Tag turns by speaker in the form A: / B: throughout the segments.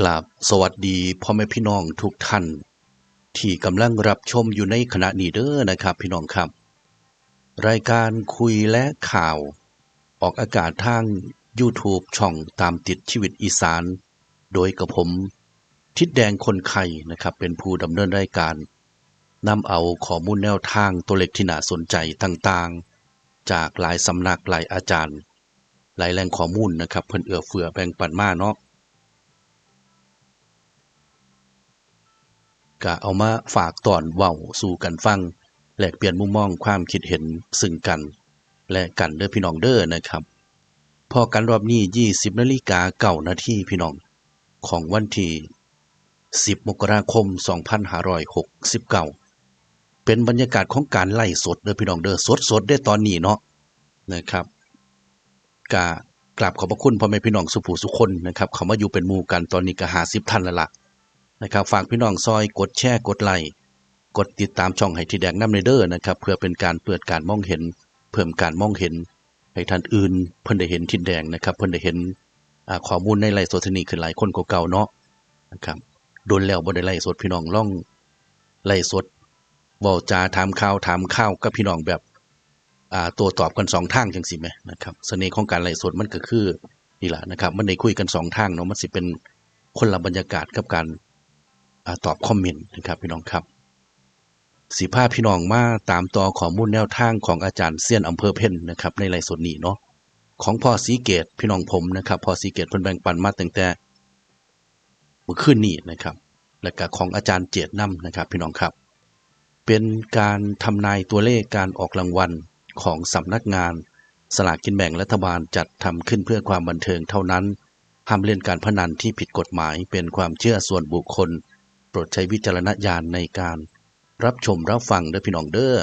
A: กราบสวัสดีพ่อแม่พี่น้องทุกท่าน ที่กำลังรับชมอยู่ในขณะนี้เด้อนะครับ พี่น้องครับ รายการคุยและข่าว ออกอากาศทาง YouTube ช่องตามติดชีวิตอีสาน โดยกับผม ทิดแดงคนไข่นะครับ เป็นผู้ดำเนินรายการนำเอาข้อมูลแนวทางตัวเล็กที่น่าสนใจต่างๆ จากหลายสำนักหลายอาจารย์ หลายแหล่งข้อมูลนะครับ เพิ่นเอื้อเฟื้อแบ่งปันมาเนาะ ก็เอามาฝากตอนเว้าสู่กันฟัง แลกเปลี่ยนมุมมองความคิดเห็นซึ่งกัน และกันเด้อพี่น้องเด้อนะครับ พอกันรอบนี้ 20นาฬิกาเก่านาทีพี่น้อง ของวันที่ 10 มกราคม 2569 เป็นบรรยากาศของการไล่สดเด้อพี่น้องเด้อสดสดได้ตอนนี้เนาะนะครับกกราบขอบพระคุณพ่อแม่พี่น้องสุภูสุคนนะครับเขามาอยู่เป็นหมู่กันตอนนี้ก็50ท่านแล้วล่ะ นะครับฝากพี่น้องซอยกดแชร์กดไลค์กดติดตามช่องให้ทีแดงน้ำในเด้อนะครับเพื่อเป็นการเปิดการมองเห็น เพิ่มการมองเห็น ให้ท่านอื่น เพิ่นได้เห็นทินแดงนะครับ เพิ่นได้เห็นข้อมูลในไลฟ์สดที่นี่ขึ้นหลายคนกว่าเก่าเนาะนะครับโดนแล้วบ่ได้ไลฟ์สดพี่น้องล่องไลฟ์สดว้าจาถามข่าวถามข้าวกับพี่น้องแบบตัวตอบกันสองทางจังซี่แหมนะครับเสน่ห์ของการไลฟ์สดมันก็คือนี่แหละนะครับ มันได้คุยกันสองทางเนาะมันสิเป็นคนละบรรยากาศกับการ ตอบคอมเมนต์นะครับพี่น้องครับสีภาพพี่น้องมาตามต่อข้อมูลแนวทางของอาจารย์เซียนอำเภอเพ่นนะครับในไลฟ์สดนี้เนาะของพ่อสีเกตพี่น้องผมนะครับพ่อสีเกตเพิ่นแบ่งปันมาตั้งแต่เมื่อคืนนี้นะครับและก็ของอาจารย์เจตนํนะครับ พี่น้องครับ เป็นการทำนายตัวเลขการออกรางวัลของสำนักงาน สลากกินแบ่งรัฐบาลจัดทำขึ้นเพื่อความบันเทิงเท่านั้นห้ามเล่นการพนันที่ผิดกฎหมายเป็นความเชื่อส่วนบุคคล รดใช้วิจารณญาณในการรับชมรับฟังเด้อพี่น้องเด้อ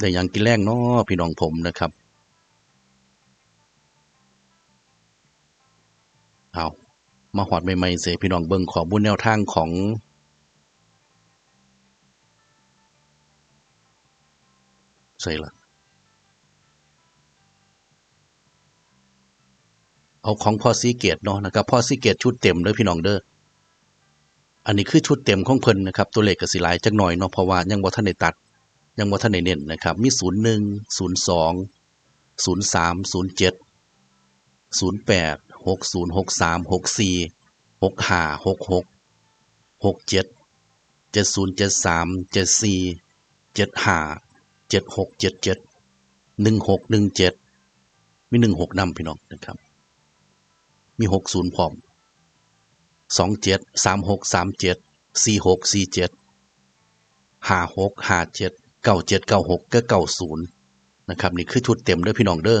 A: ได้หยังกินแรงเนาะพี่น้องผมนะครับ เอามาหอดใหม่ๆเสพี่น้องเบิ่งขอบุญแนวทางของใส่ละ เอาของพ่อซีเกตเนาะนะครับพ่อซีเกตชุดเต็มเด้อพี่น้องเด้ออันนี้คือชุดเต็มของเพิ่นนะครับ ตัวเลขก็สิหลายจักหน่อยเนาะเพราะว่ายังบ่ทันได้ตัด ยังบ่ทันได้เน้นนะครับ มี 01 02 03 07 08 60 63 64 65 66 67 70 73 74 75 76 77 16 17 มี 16นำพี่น้องนะครับ มี60พร้อม27 36 37 46 47 56 57 97 96ก็90นะครับนี่คือชุดเต็มเด้อพี่น้องเด้อ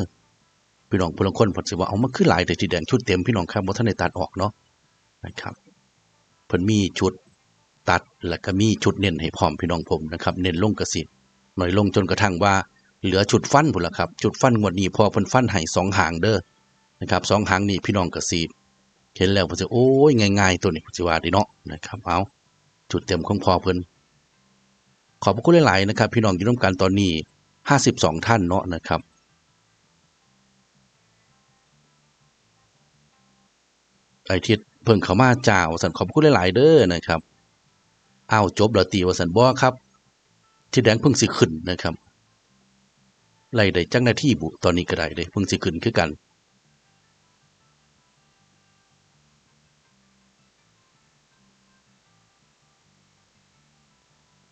A: พี่น้องผู้ลางคนเพิ่นสิว่าเอามาคือหลายแต่ที่แดงชุดเต็มพี่น้องครับบ่ทันได้ตัดออกเนาะนะครับเพิ่นมีชุดตัดแล้วก็มีชุดเน้นให้พร้อมพี่น้องผมนะครับ เน้นลงกระสิหน่อยลงจนกระทั่งว่า เหลือชุดฟันพุ่นล่ะครับ ชุดฟันงวดนี้พอเพิ่นฟันให้สองหางเด้อ นะครับสองหางนี่พี่น้องก็สิเห็นแล้วเพิ่นสิโอ้ยง่ายๆตัวนี้เพิ่นสิว่าดีเนาะนะครับเอาจุดเต็มของพอเพิ่นขอบพระคุณหลายๆนะครับ พี่น้องอยู่ร่วมกันตอนนี้52ท่านเนาะนะครับไอทิศเพิ่งเขามาจ้าวสันขอบพระคุณหลายๆเด้อนะครับเอาจบแล้วตีวสันบ่ครับ ที่แดงเพิ่งสิขึ้นนะครับไล่ได้จังหน้าที่บุตอนนี้ก็ได้เลยเพิ่งสิขึ้นคือกัน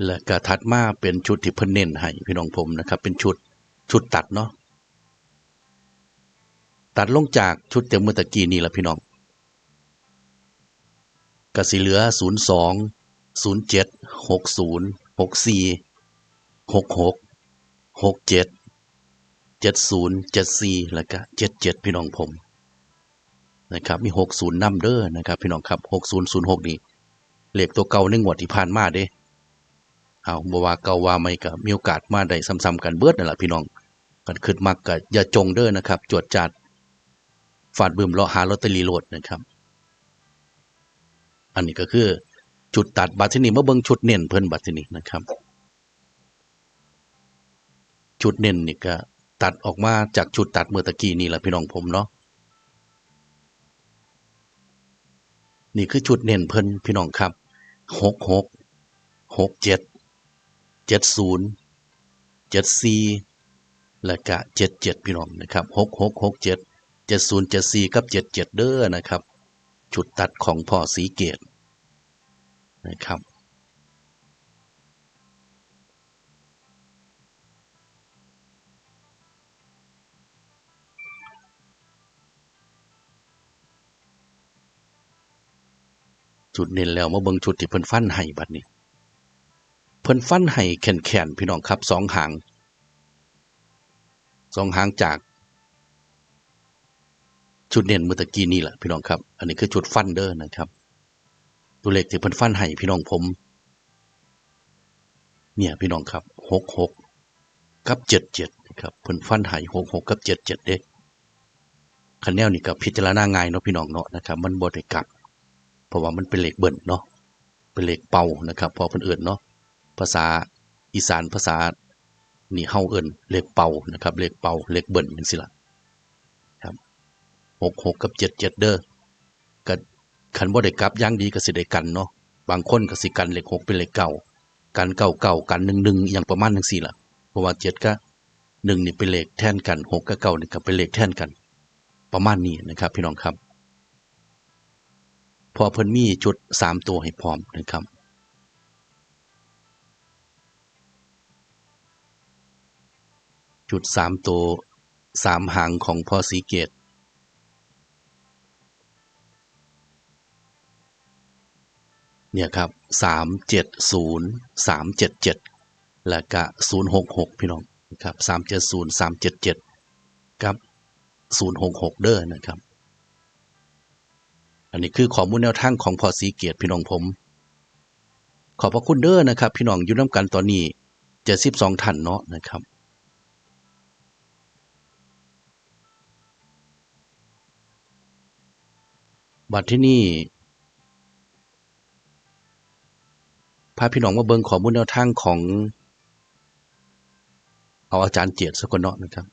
A: และก็ถัดมาเป็นชุดที่เพิ่นเน้นให้พี่น้องผมนะครับ เป็นชุดชุดตัดเนาะตัดลงจากชุดเต็มเมื่อตะกี้นี่ละพี่น้องกสิเหลือ 02 07 60 64 66 67 70 74 แล้วก็77 พี่น้องผมนะครับมี 60นำเด้อนะครับ พี่น้องครับ 6006 นี่เลขตัวเก่าในงวดที่ผ่านมาเด้ เอาบว่าเก่าว่าไม่ก็มีโอกาสมาได้ซ้ำๆกันเบิดนั่นแหละพี่น้องกันขึ้นมักก็อย่าจงเด้อนะครับ จวดจัดฟาดบึมเลาะหาลอตเตอรี่โหลดนะครับ อันนี้ก็คือจุดตัดบัตรที่นี่มาเบิ่งชุดเน้นเพิ่นบัตรที่นี่นะครับ ชุดเน้นนี่ก็ตัดออกมาจากชุดตัดเมื่อตะกี้นี่แหละพี่น้องผมเนาะนี่คือชุดเน้นเพิ่นพี่น้องครับหกหกหกเจ็ด เจ็ดศูนย์เจ็ดสี่และก็เจ็ดเจ็ดพี่น้องนะครับหกหกหกเจ็ดเจ็ดศูนย์เจ็ดสี่กับเจ็ดเจ็ดเด้อนะครับชุดตัดของพ่อสีเกตนะครับจุดเน้นแล้วมาเบิ่งชุดที่เพิ่นฟันให้บัดนี้ เพิ่นฟันให้แขนแขนพี่น้องครับสองหางสองหางจาก ชุดเน้นเมื่อตะกี้นี่แหละพี่น้องครับ อันนี้คือชุดฟันเด้อนะครับ ตัวเลขที่เพิ่นฟันให้พี่น้องผม เนี่ยพี่น้องครับหกหกกับเจ็ดเจ็ดครับเพิ่นฟันให้หกหกกับเจ็ดเจ็ดเด้คันแนวนี่ก็พิจารณาง่ายเนาะพี่น้องเนาะนะครับมันบ่ได้กลับ เพราะว่ามันเป็นเหล็กเบิ่นเนาะเป็นเหล็กเป่านะครับ พอเพิ่นเอิ้นเนาะ ภาษาอีสานภาษานี่เฮาเอิ้นเหล็กเป่านะครับเหล็กเป่าเหล็กเบิ่นจังซี่ล่ะครับ66กับ77เจ็ด้อก็คันบ่ได้กลับย่างดีก็สิได้กันเนาะบางคนก็สิกันเหล็กเป็นเหล็กเก่ากันเก่าเก่ากัน1 1อหนึ่งอย่างประมาณจังซี่ล่ะเพราะว่า7ก็1นี่เป็นเลขแทนกัน6กับเก่านี่ก็เป็นเลขแทนกัน ประมาณนี้นะครับ พี่น้องครับ พอเพิ่นมีจุดสามตัวให้พร้อมนะครับ จุดสามตัวสามหางของพ่อสีเกต เนี่ยครับสามเจ็ดศูนย์สามเจ็ดเจ็ดแล้วก็ศูนย์หกหกพี่น้องครับสามเจ็ดศูนย์สามเจ็ดเจ็ดกับศูนย์หกหกเด้อนะครับ อันนี้คือข้อมูลแนวทางของพอสีเกียรติพี่น้องผม ขอบพระคุณเด้อนะครับ พี่น้องอยู่น้ำกันตอนนี้เจ็ดสิบสองท่านเนาะนะครับ บัดที่นี่พาพี่น้องมาเบิ่งข้อมูลแนวทางของ เอาอาจารย์เจตสกลเนาะนะครับ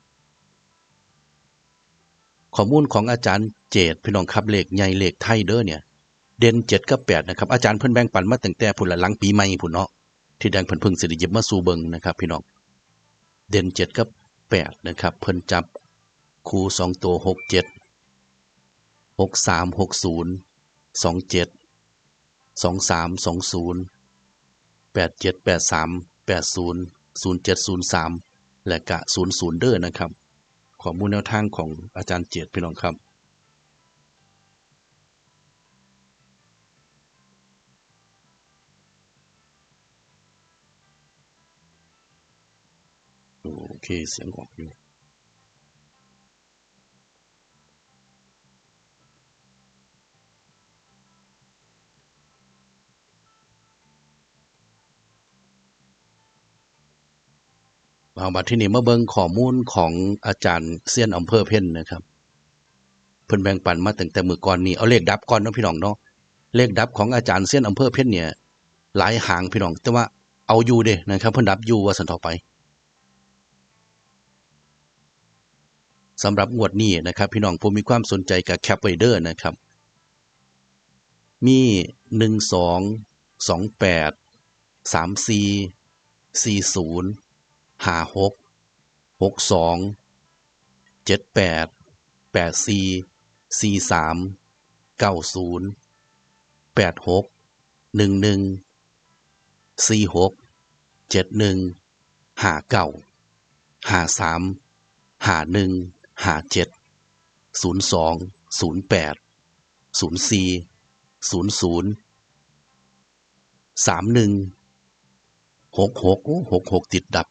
A: ข้อมูลของอาจารย์เจตพี่น้องครับเลขใหญ่เลขไทยเด้อเนี่ย เด่นเจ็ดกับแปดนะครับอาจารย์เพิ่นแบ่งปันมาตั้งแต่พุ่นละหลังปีใหม่พุ่นเนาะที่แดงเพิ่นพิ่งสิได้หยิบมาสู่เบิงนะครับ พี่น้องเด่นเจ็ดกับแปดนะครับ เพิ่นจับคู่สองตัวหกเจ็ด หกสามหกศูนย์สองเจ็ดสองสามสองศูนย์แปดเจ็ดแปดสามแปดศูนย์ศูนย์เจ็ดศูนย์สามและกะศูนย์ศูนย์เด้อนะครับ ข้อมูลแนวทางของอาจารย์เจตพี่น้องครับโอเคเสียงออกอยู่ เอาบัดที่นี่มาเบิ่งข้อมูลของอาจารย์เซียนอำเภอเพ่นนะครับ เพิ่นแบ่งปันมาตั้งแต่มือก่อนนี้เอาเลขดับก่อนนะพี่น้องเนาะเลขดับของอาจารย์เซียนอำเภอเพ่นเนี่ย หลายหางพี่น้อง แต่ว่าเอาอยู่เด้นะครับ เพิ่นดับอยู่ว่าสันต่อไปสำหรับงวดนี้นะครับ พี่น้องผมมีความสนใจกับแคปไวเดอร์นะครับ มีหนึ่งสองสองแปดสามสี่สี่ศูนย์ ห้าหกหกสองเจ็ดแปดแปดสี่สี่สามเก้าศูนย์แปดหกหนึ่งหนึ่งสี่หกเจ็ดหนึ่งหาเก้าหาสามหาหนึ่งหาเจ็ดศูนย์สองศูนย์แปดศูนย์สี่ศูนย์ศูนย์สามหนึ่งหกหกหกหกติดดับ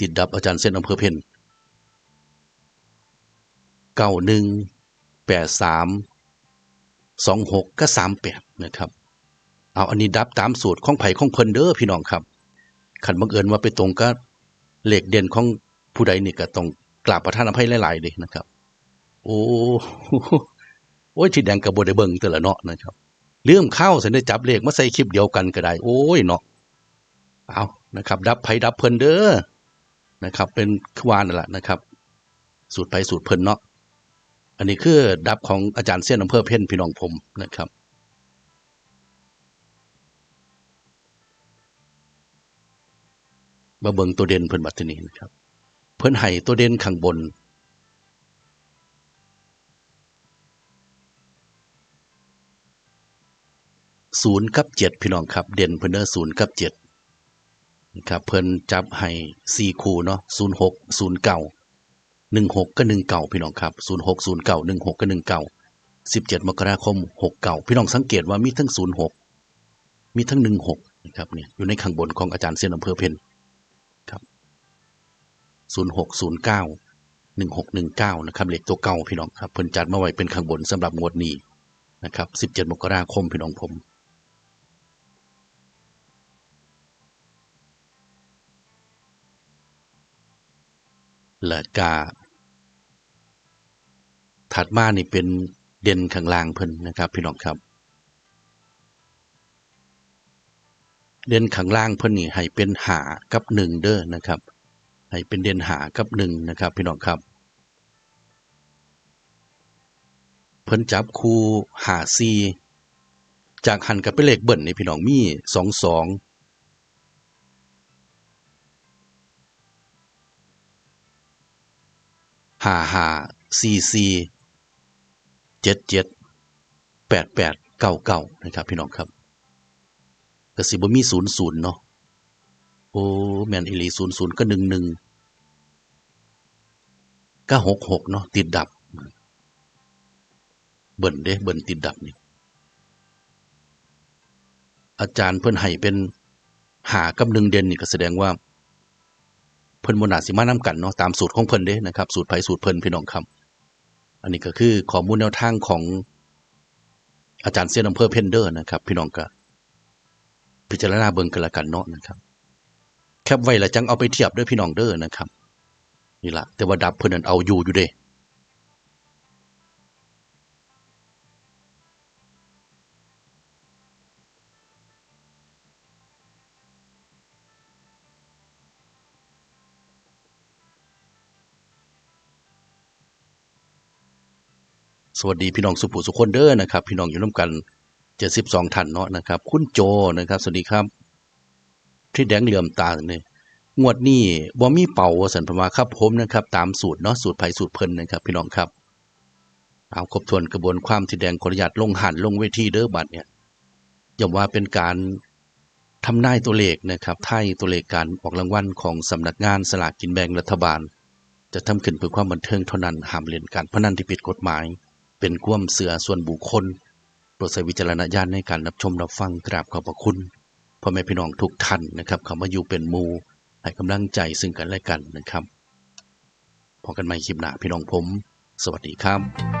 A: ติดดับอาจารย์เส้นอำเภอเพนเก้าหนึ่งแปดสามสองหกก็สามแปดนะครับ เอาอันนี้ดับตามสูตรของไผ่ของเพิ่นเด้อพี่น้องครับขันบังเอิญว่าไปตรงก็เหลขเด่นของผู้ใดนี่ก็ต้องกราบประทานอภัยหลายๆเด้นะครับ โอ้โอ้ยที่แดงกระโบได้เบิ่งแต่ละเนาะนะครับเรื่องเข้าเสนได้จับเลขมาใส่คลิปเดียวกันก็ได้ โอ้ยเนาะเอานะครับ ดับไผ่ดับเพิ่นเด้อ นะครับ เป็นวานนั่นแหละนะครับ สูตรไปสูตรเพิ่นเนาะอันนี้คือดับของอาจารย์เสี้ยนอำเภอเพ่นพี่น้องผมนะครับมาเบิงตัวเด่นเพิ่นบัตรนีนะครับ เพิ่นไห้ตัวเด่นข้างบน ศูนย์กับเจ็ดพี่น้องครับ เด่นเพิ่นเนอศูนย์กับเจ็ด ครับเพิ่นจับให้สี่คู่เนาะศูนย์หกศูนย์เก้าหนึ่งหกก็หนึ่งเก้าพี่น้องครับศูนย์หกศูนย์เก้าหนึ่งหกก็หนึ่งเก้าสิบเจ็ดมกราคมหกเก้าพี่น้องสังเกตว่ามีทั้งศูนย์หกมีทั้งหนึ่งหกนะครับเนี่ยอยู่ในข้างบนของอาจารย์เซียนอำเภอเพนครับศูนย์หกศูนย์เก้าหนึ่งหกหนึ่งเก้านะครับเลขตัวเก่าพี่น้องครับเพิ่นจัดมาไว้เป็นข้างบนสำหรับงวดนี้นะครับสิบเจ็ดมกราคมพี่น้องผม และกาถัดมานี่เป็นเด่นข้างล่างเพิ่นนะครับพี่น้องครับ เด่นข้างล่างเพิ่นนี่ให้เป็นหากับหนึ่งเด้อนะครับ ให้เป็นเด่นหากับหนึ่งนะครับ พี่น้องครับเพิ่นจับคู่หาซีจากหันกับเป็นเลขเบิ่นนี่พี่น้องมีสองสอง ห้าห้าสี่สี่เจ็ดเจ็ดแปดแปดเก้าเก้านะครับ พี่น้องครับกสิบ่มีศูนย์ศูนย์เนาะโอ้แมนอิลีศูนย์ศูนย์ก็หนึ่งหนึ่งก็หกหกเนาะติดดับ เบิ่นเด้เบิ่นติดดับนี่อาจารย์เพิ่อนให้เป็นหากับหนึ่งเด่นนี่ก็แสดงว่า พิ่นบ่น่าสิมานํกันเนาะตามสูตรของเพิ่นเด้นะครับสูตรไผสูตรเพิ่นพี่น้องครับ อันนี้ก็คือข้อมูลแนวทางของอาจารย์เซียนอำเภอเพนเดอร์นะครับ พี่น้องก็พิจารณาเบิ่งกันละกันเนาะนะครับ แคปไว้ละจังเอาไปเทียบด้วยพี่น้องเด้อนะครับ นี่ละแต่ว่าดับเพิ่นนั่นเอาอยู่อยู่เด้ สวัสดีพี่น้องสุภูสุคนเด้อนะครับ พี่น้องอยู่ร่วมกัน72ท่านเนาะนะครับ คุณโจนะครับ สวัสดีครับ ที่แดงเหลื่อมตาเนี่ยงวดนี้บ่มีเป่าสันพมาครับผมนะครับ ตามสูตรเนาะสูตรไผสูตรเพิ่นนะครับ พี่น้องครับ เอาครบถ้วนกระบวนความที่แดงขออนุญาตลงหันลงเวทีเด้อบัดเนี่ยอย่าว่าเป็นการทำนายตัวเลขนะครับไทายตัวเลขการออกรางวัลของสำนักงานสลากกินแบ่งรัฐบาล จะทำขึ้นเพื่อความบันเทิงเท่านั้นห้ามเล่นการพนันที่ผิดกฎหมาย เป็นความเสือส่วนบุคคลโปรดใช้วิจารณญาณในการรับชมรับฟังกราบขอบพระคุณพ่อแม่พี่น้องทุกท่านนะครับเขามาอยู่เป็นมูให้กำลังใจซึ่งกันและกันนะครับพอกันใหม่คลิปหน้าพี่น้องผม สวัสดีครับ